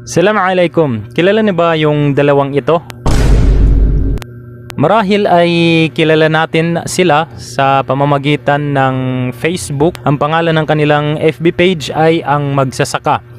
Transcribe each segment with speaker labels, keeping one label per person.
Speaker 1: Assalamualaikum. Kilala niyo ba yung dalawang ito? Marahil ay kilala natin sila sa pamamagitan ng Facebook. Ang pangalan ng kanilang FB page ay ang Magsasaka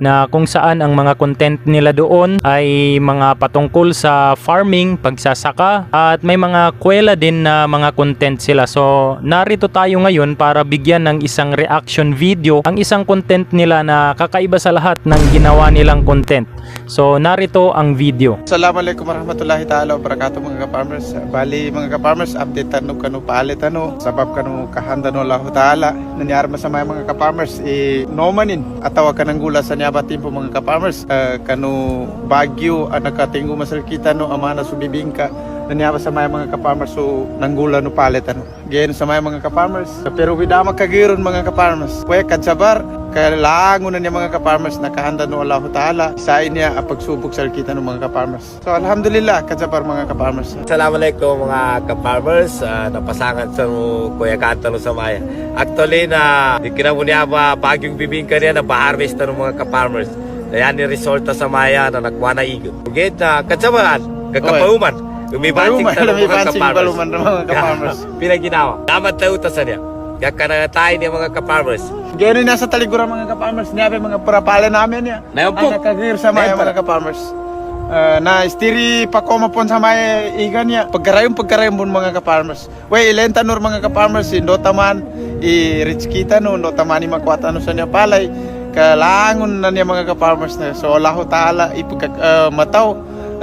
Speaker 1: na kung saan ang mga content nila doon ay mga patungkol sa farming, pagsasaka at may mga kwela din na mga content sila. So narito tayo ngayon para bigyan ng isang reaction video ang isang content nila na kakaiba sa lahat ng ginawa nilang content. So narito ang video.
Speaker 2: Assalamualaikum warahmatullahi taala wabarakatuh mga ka-farmers. Bali mga ka-farmers, update tanu kanu palit ano, sabab kanu kahanda no Allah taala. Nangyari masama mga ka-farmers, eh, no manin, atawa ka ng gula sa niyabatin po mga ka-farmers. Eh, kanu bagyo, ang nakatingo masal kita no, amana subibingka. Nanyaba sa mga mga ka-farmers so nanggula no palit ano. Gayon sa mga mga ka-farmers. Pero widama kagiron mga ka-farmers. Kuya kadsabar, kailangan na niya mga ka-farmers nakahanda no Allah Ta'ala sa niya ang pagsubok sa kita ng mga ka-farmers. So alhamdulillah kadsabar mga ka-farmers.
Speaker 3: Assalamualaikum mga ka-farmers. Uh, napasangan sa mo Kuya Kanta no sa maya. Actually na di kina mo niya ba bagyong bibingka niya na ba-harvest na ng mga ka-farmers. Na yan yung resulta sa maya na nagwa na igot. Ugit na katsabahan, kakapauman. Umibansing
Speaker 2: Baluman,
Speaker 3: sa mga ka-farmers.
Speaker 2: baluman ng mga ka-farmers.
Speaker 3: Pinaginawa. Dapat tayo sa niya. Kaya kanangatayin niya mga ka-farmers.
Speaker 2: Gayon nasa taliguran mga ka-farmers. Niya mga purapala namin niya.
Speaker 3: Nayon po.
Speaker 2: Ang nakagir sa mga mga ka-farmers. Uh, na istiri pa ko mapon sa mga igan niya. Pagkarayong pagkarayong bun mga ka-farmers. Wey, ilenta nur mga ka-farmers. Indo taman, i-rich kita no, no taman makwata no sa niya palay. Kalangon na niya mga ka-farmers na. So Allah Ta'ala ipagka uh, mataw.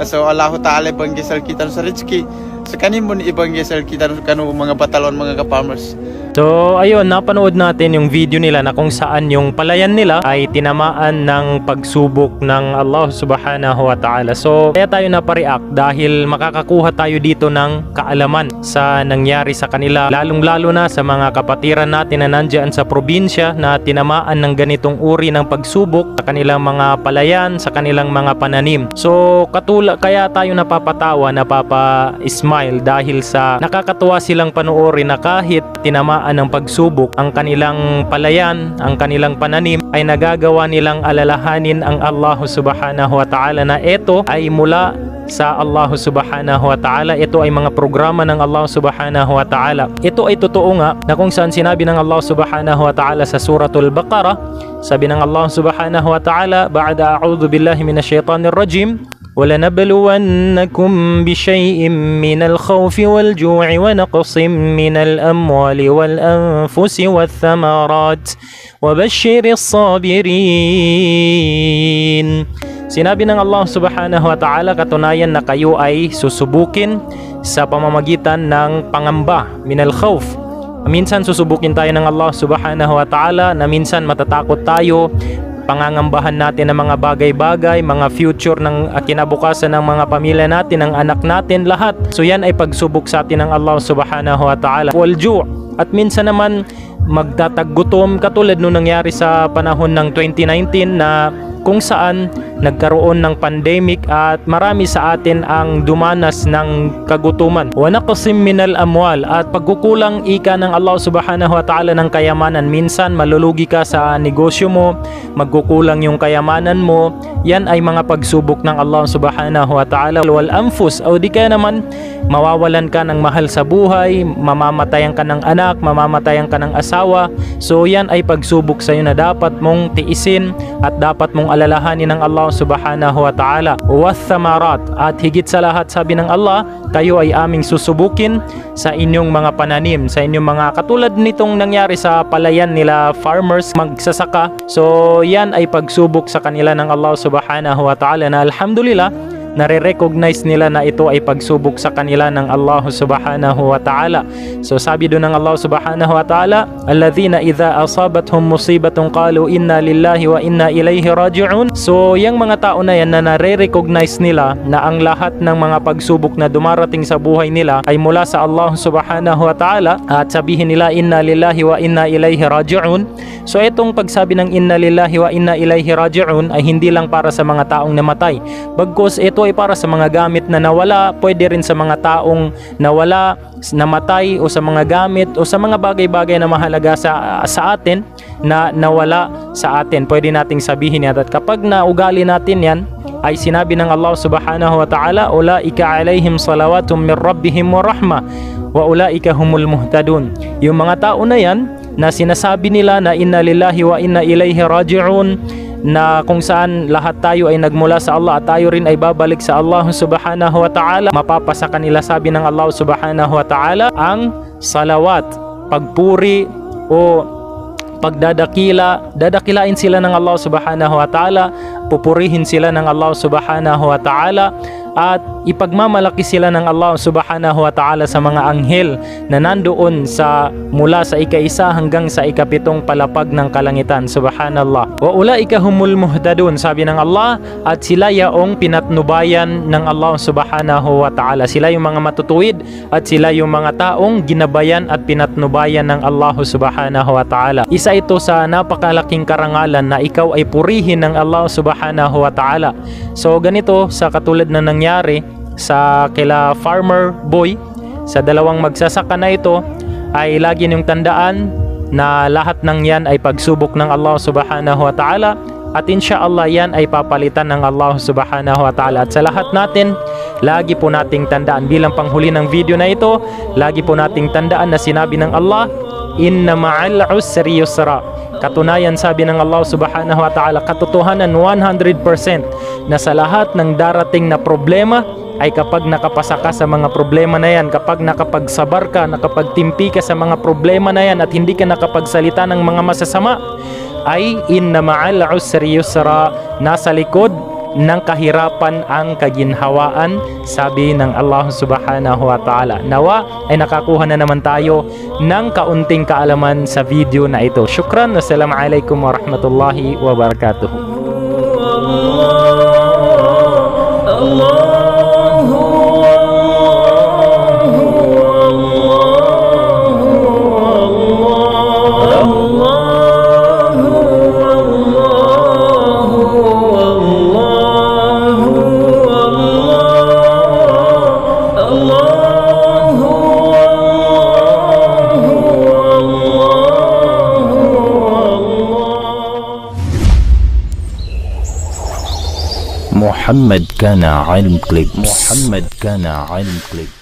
Speaker 2: So Allah Ta'ala ibanggisal kita no sa rich ki. Sa kanin mo ibanggisal kita no kanu mga batalon mga ka-farmers.
Speaker 1: So ayun, napanood natin yung video nila na kung saan yung palayan nila ay tinamaan ng pagsubok ng Allah subhanahu wa ta'ala. So kaya tayo napareact dahil makakakuha tayo dito ng kaalaman sa nangyari sa kanila. Lalong lalo na sa mga kapatiran natin na nandyan sa probinsya na tinamaan ng ganitong uri ng pagsubok sa kanilang mga palayan, sa kanilang mga pananim. So katula kaya tayo napapatawa, napapa-smile dahil sa nakakatuwa silang panoorin na kahit tinamaan ng pagsubok ang kanilang palayan, ang kanilang pananim ay nagagawa nilang alalahanin ang Allah subhanahu wa ta'ala na ito ay mula sa Allah subhanahu wa ta'ala. Ito ay mga programa ng Allah subhanahu wa ta'ala. Ito ay totoo nga na kung saan sinabi ng Allah subhanahu wa ta'ala sa suratul Baqarah, sabi ng Allah subhanahu wa ta'ala, Ba'da a'udhu billahi minasyaitanir rajim, ولنبلونكم بشيء من الخوف والجوع ونقص من الأموال والأنفس والثمرات وبشر الصابرين Sinabi ng Allah subhanahu wa ta'ala katunayan na kayo ay susubukin sa pamamagitan ng pangamba minal khawf Minsan susubukin tayo ng Allah subhanahu wa ta'ala na minsan matatakot tayo pangangambahan natin ng mga bagay-bagay, mga future ng kinabukasan ng mga pamilya natin, ng anak natin, lahat. So yan ay pagsubok sa atin ng Allah subhanahu wa ta'ala. Walju' at minsan naman magtataggutom katulad nung nangyari sa panahon ng 2019 na kung saan nagkaroon ng pandemic at marami sa atin ang dumanas ng kagutuman. Wa naqsim minal amwal at pagkukulang ika ng Allah Subhanahu wa Ta'ala ng kayamanan. Minsan malulugi ka sa negosyo mo, magkukulang yung kayamanan mo. Yan ay mga pagsubok ng Allah Subhanahu wa Ta'ala. Wal anfus o di kaya naman mawawalan ka ng mahal sa buhay, mamamatayan ka ng anak, mamamatayan ka ng asawa. So yan ay pagsubok sa iyo na dapat mong tiisin at dapat mong alalahanin ng Allah subhanahu wa ta'ala. Wathamarat at higit sa lahat sabi ng Allah kayo ay aming susubukin sa inyong mga pananim sa inyong mga katulad nitong nangyari sa palayan nila farmers magsasaka. So yan ay pagsubok sa kanila ng Allah subhanahu wa ta'ala na alhamdulillah nare-recognize nila na ito ay pagsubok sa kanila ng Allah subhanahu wa ta'ala. So sabi doon ng Allah subhanahu wa ta'ala, Alladhina idha asabathum musibatun qalu inna lillahi wa inna ilayhi raji'un. So yung mga tao na yan na nare-recognize nila na ang lahat ng mga pagsubok na dumarating sa buhay nila ay mula sa Allah subhanahu wa ta'ala at sabihin nila inna lillahi wa inna ilayhi raji'un. So itong pagsabi ng inna lillahi wa inna ilayhi raji'un ay hindi lang para sa mga taong namatay. Bagkus ito ay para sa mga gamit na nawala, pwede rin sa mga taong nawala, namatay o sa mga gamit o sa mga bagay-bagay na mahalaga sa sa atin na nawala sa atin. Pwede nating sabihin yan. At kapag naugali natin yan, ay sinabi ng Allah subhanahu wa ta'ala, Ulaika alaihim salawatum min rabbihim wa rahma, wa ulaika humul muhtadun. Yung mga tao na yan, na sinasabi nila na inna lillahi wa inna ilaihi raji'un, na kung saan lahat tayo ay nagmula sa Allah at tayo rin ay babalik sa Allah subhanahu wa ta'ala, mapapasa kanila sabi ng Allah subhanahu wa ta'ala ang salawat, pagpuri o pagdadakila, dadakilain sila ng Allah subhanahu wa ta'ala, pupurihin sila ng Allah subhanahu wa ta'ala, at ipagmamalaki sila ng Allah subhanahu wa ta'ala sa mga anghel na nandoon sa mula sa ika-isa hanggang sa ikapitong palapag ng kalangitan. Subhanallah. Wa ulaika humul muhtadun sabi ng Allah at sila yaong pinatnubayan ng Allah subhanahu wa ta'ala. Sila yung mga matutuwid at sila yung mga taong ginabayan at pinatnubayan ng Allah subhanahu wa ta'ala. Isa ito sa napakalaking karangalan na ikaw ay purihin ng Allah subhanahu wa ta'ala. So ganito sa katulad na nangyari sa kila farmer boy. Sa dalawang magsasaka na ito ay lagi niyong tandaan na lahat ng yan ay pagsubok ng Allah subhanahu wa ta'ala at inshallah yan ay papalitan ng Allah subhanahu wa ta'ala. At sa lahat natin lagi po nating tandaan bilang panghuli ng video na ito lagi po nating tandaan na sinabi ng Allah inna ma'al usri yusra katunayan sabi ng Allah subhanahu wa ta'ala katotohanan 100% na sa lahat ng darating na problema ay kapag nakapasa ka sa mga problema na yan, kapag nakapagsabar ka, nakapagtimpi ka sa mga problema na yan at hindi ka nakapagsalita ng mga masasama, ay inna ma'al usri yusra nasa likod ng kahirapan ang kaginhawaan sabi ng Allah subhanahu wa ta'ala. Nawa ay nakakuha na naman tayo ng kaunting kaalaman sa video na ito. Syukran wassalamualaikum warahmatullahi wabarakatuh
Speaker 4: محمد كان علم كليبس محمد كان علم كليبس